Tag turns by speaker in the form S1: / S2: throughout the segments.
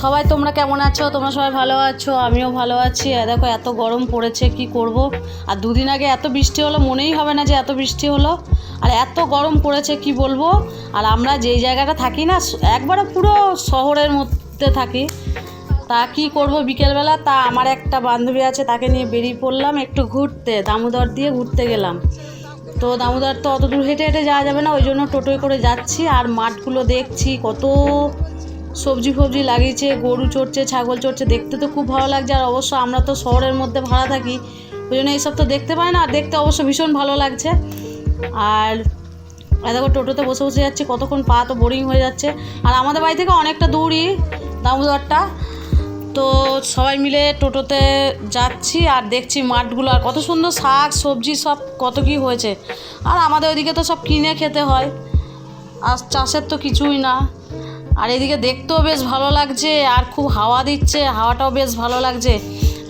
S1: সবাই তোমরা কেমন আছো? তোমরা সবাই ভালো আছো? আমিও ভালো আছি। দেখো, এত গরম পড়েছে, কি করব? আর দুদিন আগে এত বৃষ্টি হলো, মনেই হবে না যে এত বৃষ্টি হলো। আর এত গরম পড়েছে, কি বলব? আর আমরা যেই জায়গাটা থাকি না, একবারে পুরো শহরের মধ্যে থাকি। তা কি করব বিকেলবেলা? তা আমার একটা বান্ধবী আছে, তাকে নিয়ে বেরিয়ে পড়লাম একটু ঘুরতে, দামোদর দিয়ে ঘুরতে গেলাম। তো দামোদর তো অত দূর হেঁটে হেঁটে যাওয়া যাবে না, ওই জন্য টোটোয় করে যাচ্ছি। আর মাঠগুলো দেখছি, কত সবজি ফবজি লাগিয়েছে, গরু চড়ছে, ছাগল চড়ছে, দেখতে তো খুব ভালো লাগছে। আর অবশ্য আমরা তো শহরের মধ্যে ভাড়া থাকি, ওই জন্য এইসব তো দেখতে পাই না। আর দেখতে অবশ্য ভীষণ ভালো লাগছে। আর দেখো, টোটোতে বসে বসে যাচ্ছি, কতক্ষণ পা তো বোরিং হয়ে যাচ্ছে। আর আমাদের বাড়ি থেকে অনেকটা দূরই, দামোদরটা। তো সবাই মিলে টোটোতে যাচ্ছি আর দেখছি মাঠগুলো, আর কত সুন্দর শাক, সবজি, সব কত কী হয়েছে। আর আমাদের ওইদিকে তো সব কিনে খেতে হয়। আর চাষের তো কিছুই না। আর এদিকে দেখতেও বেশ ভালো লাগছে, আর খুব হাওয়া দিচ্ছে, হাওয়াটাও বেশ ভালো লাগছে।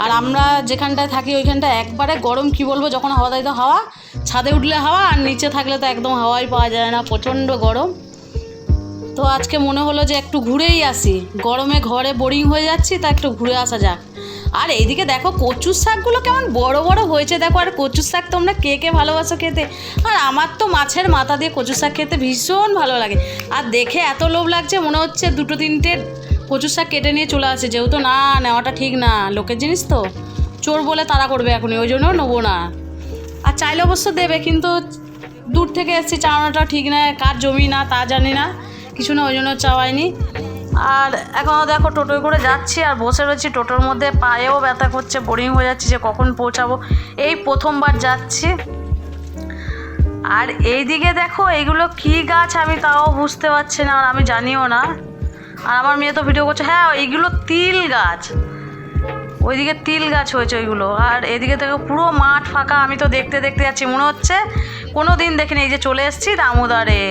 S1: আর আমরা যেখানটায় থাকি ওইখানটা একবারে গরম, কি বলব, যখন হাওয়া দেয় তো হাওয়া, ছাদে উঠলে হাওয়া, আর নিচে থাকলে তো একদম হাওয়াই পাওয়া যায় না, প্রচণ্ড গরম। তো আজকে মনে হলো যে একটু ঘুরেই আসি, গরমে ঘরে বোরিং হয়ে যাচ্ছি, তা একটু ঘুরে আসা যাক। আর এইদিকে দেখো কচুর শাকগুলো কেমন বড় বড় হয়েছে। দেখো, আর কচুর শাক তোমরা কে কে ভালোবাসো খেতে? আর আমার তো মাছের মাথা দিয়ে কচুর শাক খেতে ভীষণ ভালো লাগে। আর দেখে এত লোভ লাগছে, মনে হচ্ছে দুটো তিনটে কচুর শাক কেটে নিয়ে চলে আসে। যেহেতু না, নেওয়াটা ঠিক না। লোকের জিনিস তো। চোর বলে তারা করবে এখনই, ওই জন্য নেব না। আর চাইলে অবশ্য দেবে, কিন্তু দূর থেকে এসেছি চাওয়ানোটা ঠিক না। কার জমি না, তা জানি না। কিছু না, ওই জন্য চাওয়াইনি। আর এখনও দেখো টোটোয় করে যাচ্ছি আর বসে রয়েছি টোটোর মধ্যে। পায়েও ব্যথা করছে বোরিং হয়ে যাচ্ছি যে কখন পৌঁছাবো। এই প্রথমবার যাচ্ছি। আর এইদিকে দেখো এইগুলো কি গাছ আমি তাও বুঝতে পারছি না, আর আমি জানিও না। আর আমার মেয়ে তো ভিডিও করছে। হ্যাঁ এইগুলো তিল গাছ। ওইদিকে তিল গাছ হয়েছে ওইগুলো। আর এদিকে থেকে পুরো মাঠ ফাঁকা, আমি তো দেখতে দেখতে যাচ্ছি। মনে হচ্ছে কোনো দিন দেখিনি, এই যে চলে এসেছি দামোদারে।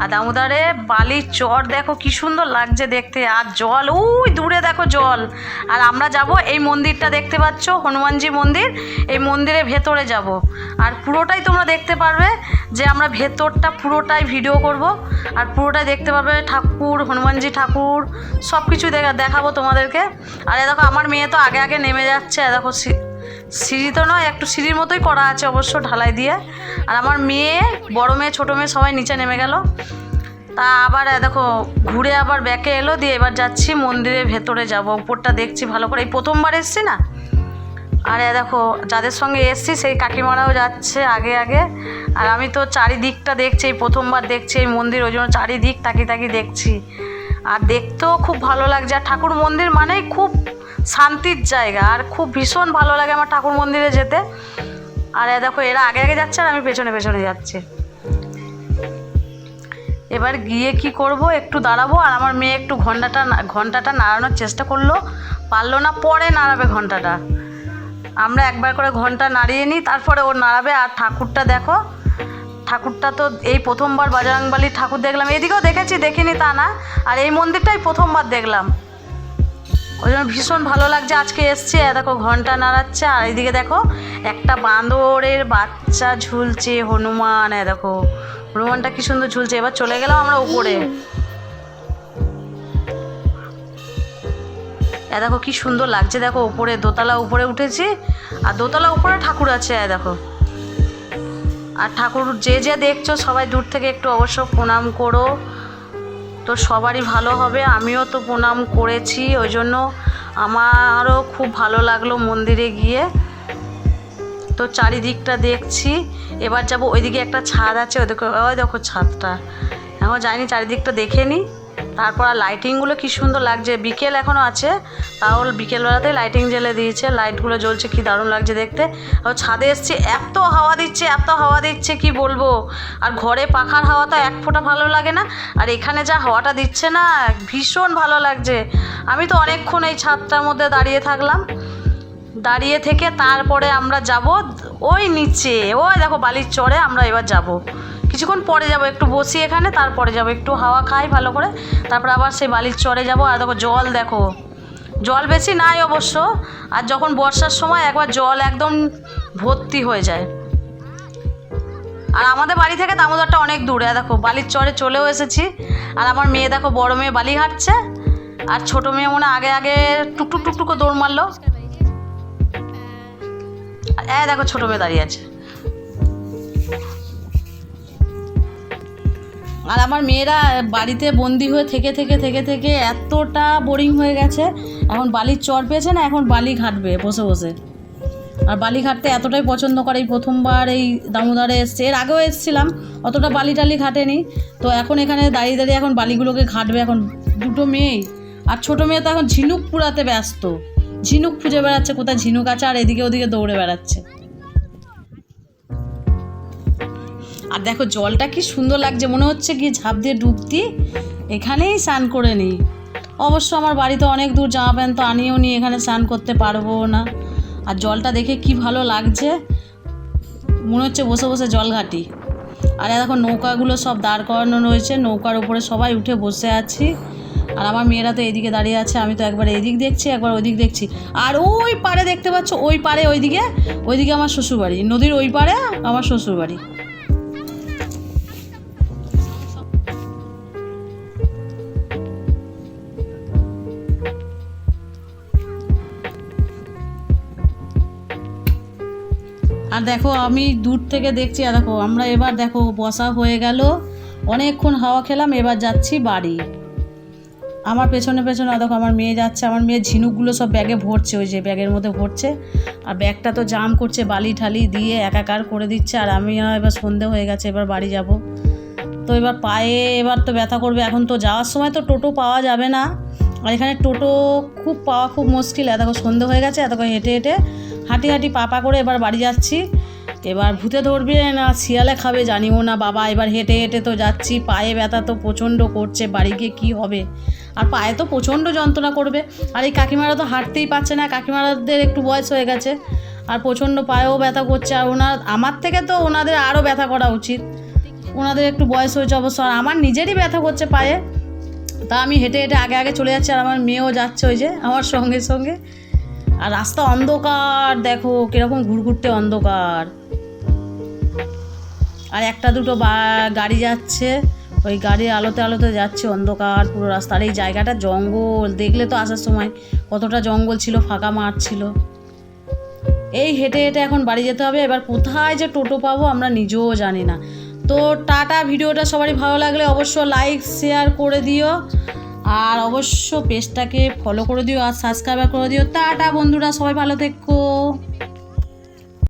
S1: আর দামোদারে বালির চর, দেখো কি সুন্দর লাগছে দেখতে। আর জল ওই দূরে দেখো জল। আর আমরা যাব এই মন্দিরটা দেখতে পাচ্ছ, হনুমানজি মন্দির। এই মন্দিরের ভেতরে যাব। আর পুরোটাই তোমরা দেখতে পারবে যে আমরা ভেতরটা পুরোটাই ভিডিও করব। আর পুরোটাই দেখতে পারবে ঠাকুর, হনুমানজি ঠাকুর সব কিছু দেখা দেখাবো তোমাদেরকে। আর দেখো, আমার মেয়ে তো আগে আগে নেমে যাচ্ছে। দেখো সিঁড়ি তো নয়, একটু সিঁড়ির মতোই করা আছে অবশ্য ঢালাই দিয়ে। আর আমার মেয়ে, বড় মেয়ে, ছোটো মেয়ে সবাই নিচে নেমে গেল। তা আবার দেখো, ঘুরে আবার ব্যাকে এলো, দিয়ে এবার যাচ্ছি মন্দিরের ভেতরে যাব। উপরটা দেখছি ভালো করে। এই প্রথমবার এসছি না? আর দেখো, যাদের সঙ্গে এসছি, সেই কাকিমারাও যাচ্ছে আগে আগে। আর আমি তো চারিদিকটা দেখছি, এই প্রথমবার দেখছি এই মন্দির, ওই জন্য চারিদিক তাকিয়ে তাকিয়ে দেখছি। আর দেখতেও খুব ভালো লাগছে। আর ঠাকুর মন্দির মানেই খুব শান্তির জায়গা। আর খুব ভীষণ ভালো লাগে আমার ঠাকুর মন্দিরে যেতে। আর দেখো, এরা আগে আগে যাচ্ছে আর আমি পেছনে পেছনে যাচ্ছি। এবার গিয়ে কি করব? একটু দাঁড়াবো আর আমার মেয়ে একটু ঘন্টাটা ঘন্টাটা নাড়ানোর চেষ্টা করল। পারল না, পরে নাড়াবে ঘন্টাটা। আমরা একবার করে ঘণ্টা নাড়িয়ে নিই, তারপরে ও নাড়াবে। আর ঠাকুরটা দেখো, ঠাকুরটা তো এই প্রথমবার বাজরাংবালির ঠাকুর দেখলাম। এদিকেও দেখেছি, দেখিনি তা না। আর এই মন্দিরটাই প্রথমবার দেখলাম। ওই জন্য ভীষণ ভালো লাগছে, আজকে এসছি দেখো ঘণ্টা নাড়াচ্ছে, আর এইদিকে দেখো একটা বাঁদরের বাচ্চা ঝুলছে, হনুমান, এ দেখো, হনুমানটা কি সুন্দর ঝুলছে, এবার চলে গেলাম আমরা উপরে। দেখো কি সুন্দর লাগছে, দেখো উপরে, দোতলা উপরে উঠেছি, আর দোতলা উপরে ঠাকুর আছে দেখো। আর ঠাকুর যে যে দেখছ সবাই দূর থেকে একটু অবশ্য প্রণাম করো তো সবারই ভালো হবে, আমিও তো প্রণাম করেছি, ওই জন্য আমারও খুব ভালো লাগল মন্দিরে গিয়ে। তো চারিদিকটা দেখছি, এবার যাব, ওইদিকে একটা ছাদ আছে, ওই দেখো ওই দেখো ছাদটা। এখন যাইনি, চারিদিকটা দেখে নিই তারপর আর লাইটিংগুলো কী সুন্দর লাগছে। বিকেল এখনও আছে, তাও বিকেলবেলাতে লাইটিং জ্বেলে দিয়েছে। লাইটগুলো জ্বলছে, কি দারুণ লাগছে দেখতে। আর ছাদে এসছি, এত হাওয়া দিচ্ছে, এত হাওয়া দিচ্ছে, কি বলব? আর ঘরে পাখার হাওয়া তো এক ফোঁটা ভালো লাগে না। আর এখানে যা হাওয়াটা দিচ্ছে না, ভীষণ ভালো লাগছে। আমি তো অনেকক্ষণ এই ছাদটার মধ্যে দাঁড়িয়ে থাকলাম। দাঁড়িয়ে থেকে তারপরে আমরা যাব, ওই নিচে, ওই দেখো বালির চরে আমরা এবার যাব। কিছুক্ষণ পরে যাব, একটু বসি এখানে, তারপরে যাব, একটু হাওয়া খাই ভালো করে। তারপর আবার সেই বালির চরে যাব, আর দেখো জল দেখো। জল বেশি নাই অবশ্য, আর যখন বর্ষার সময় একবার জল একদম ভর্তি হয়ে যায়। আর আমাদের বাড়ি থেকে দামোদরটা অনেক দূরে দেখো বালির চরে চলেও এসেছি। আর আমার মেয়ে দেখো, বড় মেয়ে বালি হাঁটছে, আর ছোট মেয়ে মনে আগে আগে টুকটুক টুকটুক দৌড় মারলো। এ দেখো ছোট মেয়ে দাঁড়িয়ে আছে। আর আমার মেয়েরা বাড়িতে বন্দি হয়ে থেকে থেকে থেকে থেকে এতটা বোরিং হয়ে গেছে। এখন বালির চর পেয়েছে না, এখন বালি ঘাটবে বসে বসে। আর বালি ঘাটতে এতটাই পছন্দ করে, এই প্রথমবার এই দামোদরে এসছে। এর আগেও এসেছিলাম, অতটা বালি টালি ঘাটেনি। তো এখন এখানে দাঁড়িয়ে দাঁড়িয়ে এখন বালিগুলোকে ঘাটবে এখন দুটো মেয়েই আর ছোটো মেয়ে তো এখন ঝিনুক পুরাতে ব্যস্ত। ঝিনুক খুঁজে বেড়াচ্ছে, কোথায় ঝিনুক আছে আর এদিকে ওদিকে দৌড়ে বেড়াচ্ছে। আর দেখো জলটা কি সুন্দর লাগছে, মনে হচ্ছে কি ঝাঁপ দিয়ে ডুবতি এখানেই স্নান করে নিই। অবশ্য আমার বাড়িতে অনেক দূর জামা প্যান্ট তো আনিও নি, এখানে স্নান করতে পারব না। আর জলটা দেখে কি ভালো লাগছে, মনে হচ্ছে বসে বসে জল ঘাটি। আর দেখো নৌকাগুলো সব দাঁড় করানো রয়েছে, নৌকার উপরে সবাই উঠে বসে আছি। আর আমার মেয়েরা তো এদিকে দাঁড়িয়ে আছে, আমি তো একবার এদিক দেখছি, একবার ওইদিক দেখছি। আর ওই পারে দেখতে পাচ্ছ, ওই পারে ওইদিকে ওইদিকে আমার শ্বশুরবাড়ি, নদীর ওই পারে আমার শ্বশুরবাড়ি। দেখো, আমি দূর থেকে দেখছি, আর দেখো, আমরা এবার দেখো, বসা হয়ে গেল। অনেকক্ষণ হাওয়া খেলাম, এবার যাচ্ছি বাড়ি। আমার পেছনে পেছনে দেখো, আমার মেয়ে যাচ্ছে, আমার মেয়ে ঝিনুকগুলো সব ব্যাগে ভরছে, ওই যে ব্যাগের মধ্যে ভরছে। আর ব্যাগটা তো জাম করছে, বালি ঠালি দিয়ে একাকার করে দিচ্ছে, আর আমি এবার সন্ধে হয়ে গেছে, এবার বাড়ি যাব। তো এবার পায়ে, এবার তো ব্যথা করবে, এখন তো যাওয়ার সময় তো টোটো পাওয়া যাবে না। আর এখানে টোটো খুব পাওয়া খুব মুশকিল এত সন্ধে হয়ে গেছে এতক্ষণ হেঁটে হেঁটে হাঁটি হাঁটি পাপা করে এবার বাড়ি যাচ্ছি। এবার ভূতে ধরবে না, শিয়ালে খাবে, জানিও না বাবা। এবার হেঁটে হেঁটে তো যাচ্ছি, পায়ে ব্যথা তো প্রচণ্ড করছে, বাড়ি গিয়ে কী হবে? আর পায়ে তো প্রচণ্ড যন্ত্রণা করবে। আর এই কাকিমারা তো হাঁটতেই পারছে না, কাকিমারাদের একটু বয়স হয়ে গেছে। আর প্রচণ্ড পায়েও ব্যথা করছে, আর ওনার, আমার থেকে তো ওনাদের আরও ব্যথা করা উচিত। ওনাদের একটু বয়স হয়েছে অবশ্য, আর আমার নিজেরই ব্যথা করছে পায়ে। তা আমি হেঁটে হেঁটে আগে আগে চলে যাচ্ছি, আর আমার মেয়েও যাচ্ছে ওই যে, আমার সঙ্গে সঙ্গে। আর রাস্তা অন্ধকার, দেখো কীরকম ঘুরঘুরতে অন্ধকার। আর একটা দুটো গাড়ি যাচ্ছে, ওই গাড়ির আলোতে আলোতে যাচ্ছে অন্ধকার পুরো রাস্তা। আর এই জায়গাটা জঙ্গল, দেখলে তো আসার সময় কতটা জঙ্গল ছিল, ফাঁকা মাঠ ছিল। এই হেঁটে হেঁটে এখন বাড়ি যেতে হবে। এবার কোথায় যে টোটো পাবো আমরা নিজেও জানি না। তো টাটা, ভিডিওটা সবারই ভালো লাগলে অবশ্য লাইক, শেয়ার করে দিও। আর অবশ্য পেজটাকে ফলো করে দিও আর সাবস্ক্রাইব করে দিও। টাটা বন্ধুরা, সবাই ভালো থেকো।